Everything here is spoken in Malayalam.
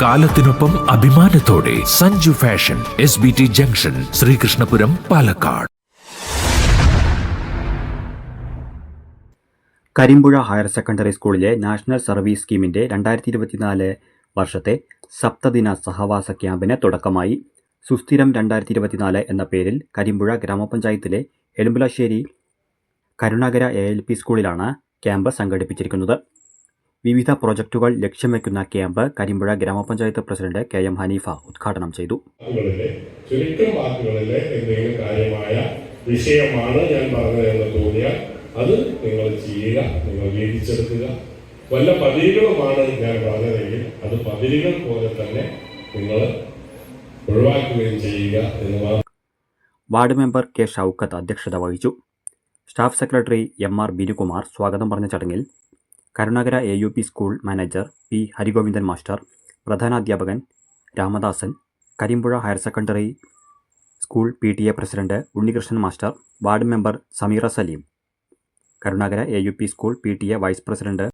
കാലത്തിനൊപ്പം അഭിമാനത്തോടെ Sanju fashion S B T junction Sreekrishnapuram Palakkad. Karimpuzha higher secondary സ്കൂളിലെ നാഷണൽ സർവീസ് സ്കീമിന്റെ രണ്ടായിരത്തി ഇരുപത്തിനാല് വർഷത്തെ സപ്തദിന സഹവാസ ക്യാമ്പിന് തുടക്കമായി. സുസ്ഥിരം രണ്ടായിരത്തി ഇരുപത്തിനാല് എന്ന പേരിൽ കരിമ്പുഴ ഗ്രാമപഞ്ചായത്തിലെ Elumbalassery Karunakara A L P സ്കൂളിലാണ് ക്യാമ്പ് സംഘടിപ്പിച്ചിരിക്കുന്നത്. വിവിധ പ്രൊജക്ടുകൾ ലക്ഷ്യം വയ്ക്കുന്ന ക്യാമ്പ് കരിമ്പുഴ ഗ്രാമപഞ്ചായത്ത് പ്രസിഡന്റ് കെ എം ഹനീഫ ഉദ്ഘാടനം ചെയ്തു. ചുരുക്കം വാക്കുകളിലെ എന്തെങ്കിലും കാര്യമായ വിഷയമാണ് ഞാൻ പറഞ്ഞതെന്ന് തോന്നിയാൽ അത് നിങ്ങൾ ചെയ്യുക നിങ്ങൾ വീതിച്ചെടുക്കുക. വല്ല പതിരുകളുമാണ് ഞാൻ പറഞ്ഞതെങ്കിൽ അത് പതിരുകൾ പോലെ തന്നെ നിങ്ങൾ ഒഴിവാക്കുകയും ചെയ്യുക എന്ന് വാർഡ് മെമ്പർ കെ ഷൗക്കത്ത് അധ്യക്ഷത വഹിച്ചു. Staff secretary M R Binukumar സ്വാഗതം പറഞ്ഞ ചടങ്ങിൽ Karunakara A U P school manager P Harigovindan master പ്രധാനാധ്യാപകൻ Ramadasan Karimpuzha higher secondary school P T A president Unnikrishnan master ward member Sameera Saleem. Karunakara A U P school P T A vice president